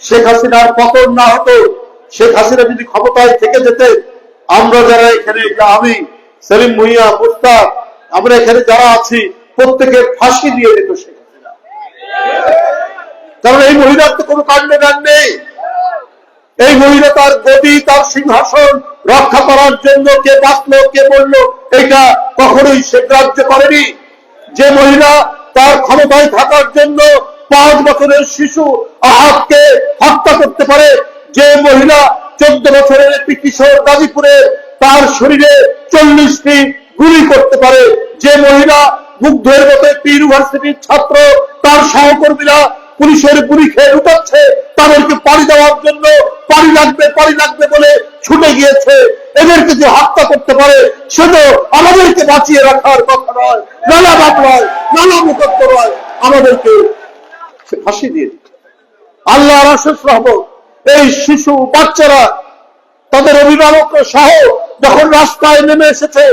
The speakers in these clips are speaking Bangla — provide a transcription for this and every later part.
শেখ হাসিনার পতন না হতো, শেখ হাসিনা যদি ক্ষমতায় থেকে যেতে, আমরা যারা এখানে আমি, সেলিম ভুইয়া মুস্তাক, আমরা এখানে যারা আছি প্রত্যেকে ফাঁসি দিয়ে দিত শেখ হাসিনা। কারণ এই মহিলার তো কোনো কাণ্ড জ্ঞান নেই। এই মহিলা তার গদি, তার সিংহাসন রক্ষা করার জন্য কে বাঁচলো, কে বলল এটা কখনোই সে গ্রাহ্য করেনি। যে মহিলা তার ক্ষমতায় থাকার জন্য বছরের শিশু আহাতকে হত্যা করতে পারে। যে মহিলা চোদ্দ বছরের একটি কিশোর গাজীপুরে তার শরীরে চল্লিশটি গুলি করতে পারে। যে মহিলা মুগ্ধের মতো একটি ইউনিভার্সিটির ছাত্র, তার সহকর্মীরা পুলিশের গুলি খেয়ে লুটাচ্ছে। তাদেরকে পাড়ি দেওয়ার জন্য পাড়ি লাগবে পাড়ি লাগবে বলে ছুটে গিয়েছে। এদেরকে যে হত্যা করতে পারে, সে তো আমাদেরকে বাঁচিয়ে রাখার কথা নয়। নানা বাপ নয়, নানা মুখত্ব নয়। আমাদেরকে ফাঁসি দিয়ে দিত। আল্লাহ আশেষ রহমত, এই শিশু বাচ্চারা, তাদের অভিভাবক সহ যখন রাস্তায় নেমে এসেছে,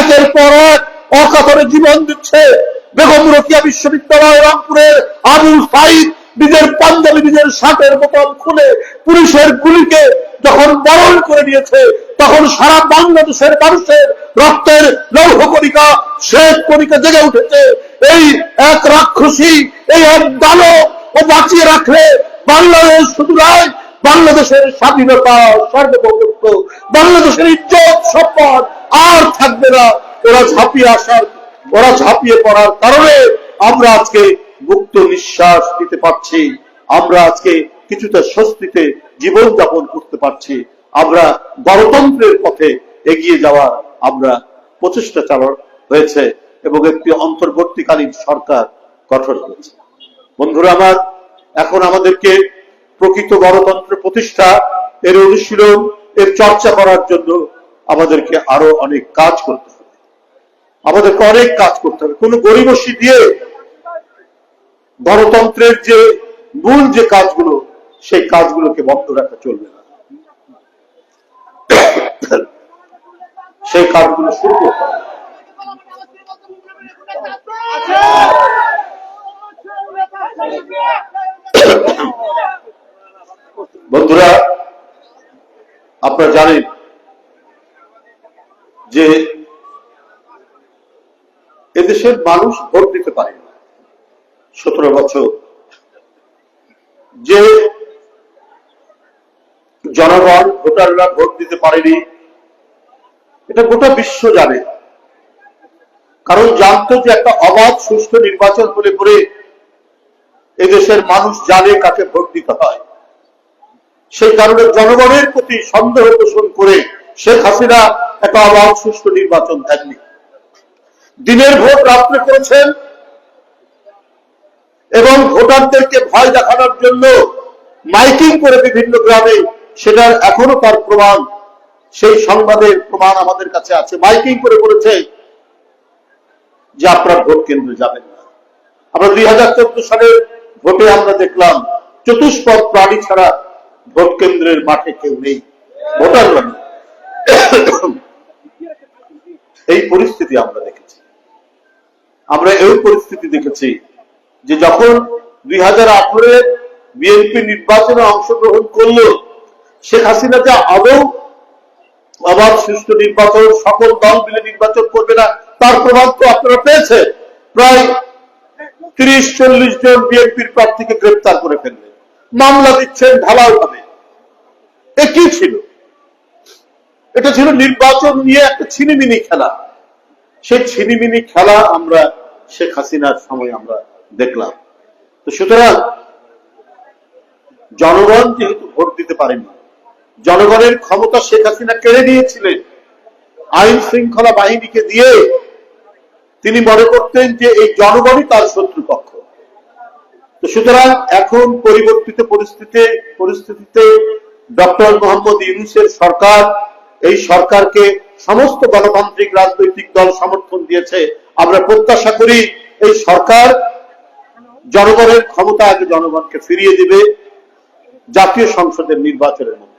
একের পর এক অকাতরে জীবন দিচ্ছে। বেগম রকিয়া বিশ্ববিদ্যালয় রংপুরের আবুল সাইদ নিজের পাঞ্জাবি, নিজের শার্টের বোতাম খুলে পুলিশের গুলিকে যখন বরণ করে দিয়েছে তখন সারা বাংলাদেশের মানুষের রক্তের লৌহ কণিকা শ্বেত কণিকা জেগে উঠেছে। এই এক রাক্ষসী, এই এক দানব ও বাঁচিয়ে রাখলে বাংলাদেশ শুধু নয়, বাংলাদেশের স্বাধীনতা, সার্বভৌমত্ব, বাংলাদেশের ইজ্জত, সম্পদ আর থাকবে না। ওরা ঝাঁপিয়ে আসার, ওরা ঝাঁপিয়ে পড়ার কারণে আমরা আজকে মুক্ত নিঃশ্বাস নিতে পারছি। আমরা আজকে কিছুটা স্বস্তিতে জীবন যাপন করতে পারছি। আমরা গণতন্ত্রের পথে এগিয়ে যাওয়ার আমরা প্রচেষ্টা চালানো হয়েছে। এবং একটি অন্তর্বর্তীকালীন সরকার গঠন হয়েছে। বন্ধুরা, আমার এখন আমাদেরকে প্রকৃত গণতন্ত্র প্রতিষ্ঠা, এর অনুশীলন, এর চর্চা করার জন্য আমাদেরকে আরও অনেক কাজ করতে হবে। আমাদেরকে অনেক কাজ করতে হবে। কোনো গরিবসী দিয়ে গণতন্ত্রের যে মূল যে কাজগুলো, সেই কাজগুলোকে বন্ধ রাখা চলবে না। সেই কাজগুলো শুরু করতে হবে। বন্ধুরা, আপনারা জানেন যে এদেশের মানুষ ভোট দিতে পারে না। সতেরো বছর। যে জনগণ ভোটাররা ভোট দিতে পারেনি, এটা গোটা বিশ্ব জানে। কারণ জানতো যে একটা অবাধ সুষ্ঠু নির্বাচন হলে পরে এদেশের মানুষ জানে কাকে ভোট দিতে হয়। সেই কারণে জনগণের প্রতি সন্দেহ পোষণ করে শেখ হাসিনা একটা অবাধ সুষ্ঠু নির্বাচন দেননি। দিনের ভোট রাত্রে করেছেন এবং ভোটারদেরকে ভয় দেখানোর জন্য মাইকিং করে বিভিন্ন গ্রামে সেটার এখনও তার প্রমাণ, সেই সংবাদের প্রমাণ আমাদের কাছে আছে। মাইকিং করে বলেছে যে আপনার ভোট কেন্দ্রে যাবেন না আমরা দুই হাজার চোদ্দ সালের ভোটে আমরা দেখলাম চতুষ্পদ প্রাণী ছাড়া ভোট কেন্দ্রের মাঠে কেউ নেই, ভোটাররা নেই। এই পরিস্থিতি আমরা দেখেছি আমরা এই পরিস্থিতি দেখেছি যে যখন দুই হাজার আঠারো বিএনপি নির্বাচনে অংশগ্রহণ করল, শেখ হাসিনা যা আদৌ অবাধ সুষ্ঠু নির্বাচন, সকল দল মিলে নির্বাচন করবে না তার প্রভাব তো আপনারা পেয়েছে প্রায় তিরিশ, চল্লিশ জন বিএনপির প্রার্থীকে গ্রেপ্তার করে ফেলবে মামলা দিচ্ছেন ঢালাও ভাবে এ কি ছিল? এটা ছিল নির্বাচন নিয়ে একটা ছিনিমিনি খেলা। সেই ছিনিমিনি খেলা আমরা শেখ হাসিনার সময় আমরা দেখলাম। তো সুতরাং জনগণ যেহেতু ভোট দিতে পারেনি, জনগণের ক্ষমতা শেখ হাসিনা কেড়ে নিয়েছিলেন। আইন শৃঙ্খলা বাহিনীকে দিয়ে তিনি মনে করতেন যে এই জনগণই তার শত্রুপক্ষ। তো সুতরাং এখন পরিবর্তিত পরিস্থিতিতে পরিস্থিতিতে ডক্টর মোহাম্মদ ইউনুসের সরকার, এই সরকারকে সমস্ত গণতান্ত্রিক রাজনৈতিক দল সমর্থন দিয়েছে। আমরা প্রত্যাশা করি এই সরকার জনগণের ক্ষমতা আগে জনগণকে ফিরিয়ে দিবে। জাতীয় সংসদের নির্বাচনের মধ্যে।